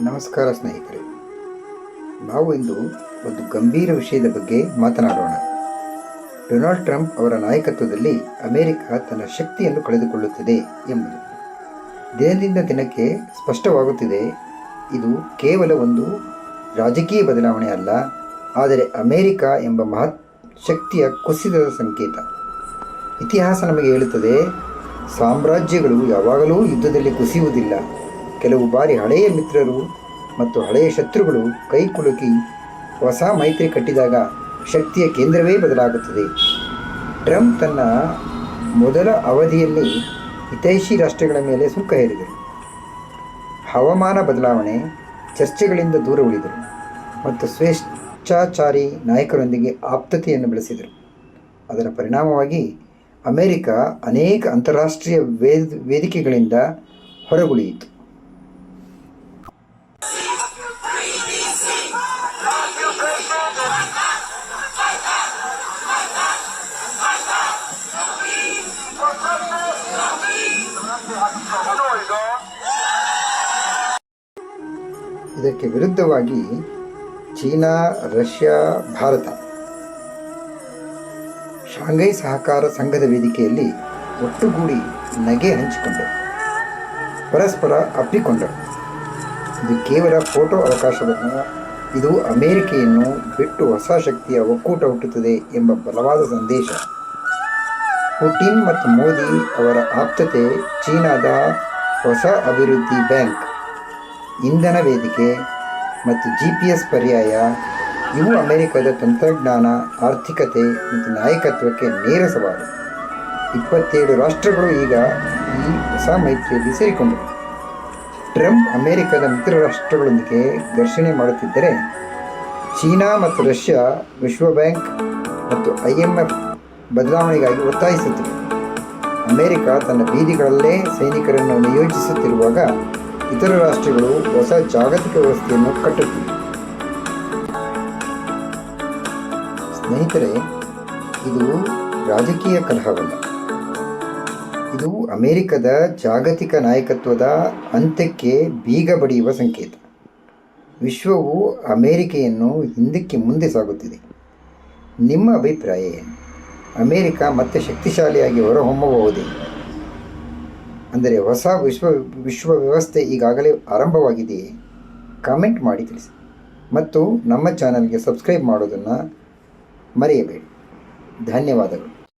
ನಮಸ್ಕಾರ ಸ್ನೇಹಿತರೆ. ನಾವು ಇಂದು ಒಂದು ಗಂಭೀರ ವಿಷಯದ ಬಗ್ಗೆ ಮಾತನಾಡೋಣ. ಡೊನಾಲ್ಡ್ ಟ್ರಂಪ್ ಅವರ ನಾಯಕತ್ವದಲ್ಲಿ ಅಮೆರಿಕ ತನ್ನ ಶಕ್ತಿಯನ್ನು ಕಳೆದುಕೊಳ್ಳುತ್ತಿದೆ ಎಂಬುದು. ದಿನದಿಂದ ದಿನಕ್ಕೆ ಸ್ಪಷ್ಟವಾಗುತ್ತಿದೆ, ಇದು ಕೇವಲ ಒಂದು ರಾಜಕೀಯ ಬದಲಾವಣೆ ಅಲ್ಲ, ಆದರೆ ಅಮೇರಿಕ ಎಂಬ ಮಹತ್ ಶಕ್ತಿಯ ಕುಸಿತದ ಸಂಕೇತ. ಇತಿಹಾಸ ನಮಗೆ ಹೇಳುತ್ತದೆ, ಸಾಮ್ರಾಜ್ಯಗಳು ಯಾವಾಗಲೂ ಯುದ್ಧದಲ್ಲಿ ಕುಸಿಯುವುದಿಲ್ಲ. ಕೆಲವು ಬಾರಿ ಹಳೆಯ ಮಿತ್ರರು ಮತ್ತು ಹಳೆಯ ಶತ್ರುಗಳು ಕೈ ಕುಲುಕಿ ಹೊಸ ಮೈತ್ರಿ ಕಟ್ಟಿದಾಗ ಶಕ್ತಿಯ ಕೇಂದ್ರವೇ ಬದಲಾಗುತ್ತದೆ. ಟ್ರಂಪ್ ತನ್ನ ಮೊದಲ ಅವಧಿಯಲ್ಲಿ ಹಿತೈಷಿ ರಾಷ್ಟ್ರಗಳ ಮೇಲೆ ಸುಂಕ ಹೇರಿದರು. ಹವಾಮಾನ ಬದಲಾವಣೆ ಚರ್ಚೆಗಳಿಂದ ದೂರ ಉಳಿದರು ಮತ್ತು ಸ್ವೇಚ್ಛಾಚಾರಿ ನಾಯಕರೊಂದಿಗೆ ಆಪ್ತತೆಯನ್ನು ಬೆಳೆಸಿದರು. ಅದರ ಪರಿಣಾಮವಾಗಿ ಅಮೇರಿಕ ಅನೇಕ ಅಂತಾರಾಷ್ಟ್ರೀಯ ವೇದ, ವೇದಿಕೆಗಳಿಂದ ಹೊರಗುಳಿಯಿತು. ಇದಕ್ಕೆ ವಿರುದ್ಧವಾಗಿ ಚೀನಾ, ರಷ್ಯಾ, ಭಾರತ ಶಾಂಘೈ ಸಹಕಾರ ಸಂಘದ ವೇದಿಕೆಯಲ್ಲಿ ಒಟ್ಟುಗೂಡಿ ನಗೆ ಹಂಚಿಕೊಂಡರು ಪರಸ್ಪರ ಅಪ್ಪಿಕೊಂಡರು. ಇದು ಕೇವಲ ಫೋಟೋ ಅವಕಾಶವನ್ನು ಇದು ಅಮೆರಿಕೆಯನ್ನು ಬಿಟ್ಟು ಹೊಸ ಶಕ್ತಿಯ ಒಕ್ಕೂಟ ಹುಟ್ಟುತ್ತದೆ ಎಂಬ ಬಲವಾದ ಸಂದೇಶ. ಪುಟಿನ್ ಮತ್ತು ಮೋದಿ ಅವರ ಆಪ್ತತೆ ಚೀನಾದ ಹೊಸ ಅಭಿವೃದ್ಧಿ ಬ್ಯಾಂಕ್. ಇಂಧನ ವೇದಿಕೆ ಮತ್ತು ಜಿ ಪಿ ಎಸ್ ಪರ್ಯಾಯ, ಇವು ಅಮೆರಿಕದ ತಂತ್ರಜ್ಞಾನ, ಆರ್ಥಿಕತೆ ಮತ್ತು ನಾಯಕತ್ವಕ್ಕೆ ನೇರ ಸವಾಲು. ಇಪ್ಪತ್ತೇಳು ರಾಷ್ಟ್ರಗಳು ಈಗ ಈ ಹೊಸ ಮೈತ್ರಿಯಲ್ಲಿ ಸೇರಿಕೊಂಡಿವೆ. ಟ್ರಂಪ್ ಅಮೆರಿಕದ ಮಿತ್ರ ರಾಷ್ಟ್ರಗಳೊಂದಿಗೆ ಘರ್ಷಣೆ ಮಾಡುತ್ತಿದ್ದರೆ, ಚೀನಾ ಮತ್ತು ರಷ್ಯಾ ವಿಶ್ವ ಬ್ಯಾಂಕ್ ಮತ್ತು ಐ ಎಂ ಎಫ್ ಬದಲಾವಣೆಗಾಗಿ ಒತ್ತಾಯಿಸುತ್ತಿವೆ. ಅಮೆರಿಕ ತನ್ನ ಬೀದಿಗಳಲ್ಲೇ ಸೈನಿಕರನ್ನು ನಿಯೋಜಿಸುತ್ತಿರುವಾಗ ಇತರ ರಾಷ್ಟ್ರಗಳು ಹೊಸ ಜಾಗತಿಕ ವ್ಯವಸ್ಥೆಯನ್ನು ಕಟ್ಟುತ್ತಿವೆ ಸ್ನೇಹಿತರೆ, ಇದು ರಾಜಕೀಯ ಕಲಹವಲ್ಲ. ಇದು ಅಮೆರಿಕದ ಜಾಗತಿಕ ನಾಯಕತ್ವದ ಅಂತ್ಯಕ್ಕೆ ಬೀಗ ಬಡಿಯುವ ಸಂಕೇತ. ವಿಶ್ವವು ಅಮೆರಿಕೆಯನ್ನು ಹಿಂದಕ್ಕೆ ಮುಂದೆ ಸಾಗುತ್ತಿದೆ. ನಿಮ್ಮ ಅಭಿಪ್ರಾಯ ಏನು? ಅಮೆರಿಕ ಮತ್ತೆ ಶಕ್ತಿಶಾಲಿಯಾಗಿ ಹೊರಹೊಮ್ಮಬಹುದೇ? ಅಂದರೆ ಹೊಸ ವಿಶ್ವ ವಿಶ್ವ ವ್ಯವಸ್ಥೆ ಈಗಾಗಲೇ ಆರಂಭವಾಗಿದೆಯೇ ಕಾಮೆಂಟ್ ಮಾಡಿ ತಿಳಿಸಿ. ಮತ್ತು ನಮ್ಮ ಚಾನಲ್ಗೆ ಸಬ್ಸ್ಕ್ರೈಬ್ ಮಾಡೋದನ್ನು ಮರೆಯಬೇಡಿ. ಧನ್ಯವಾದಗಳು.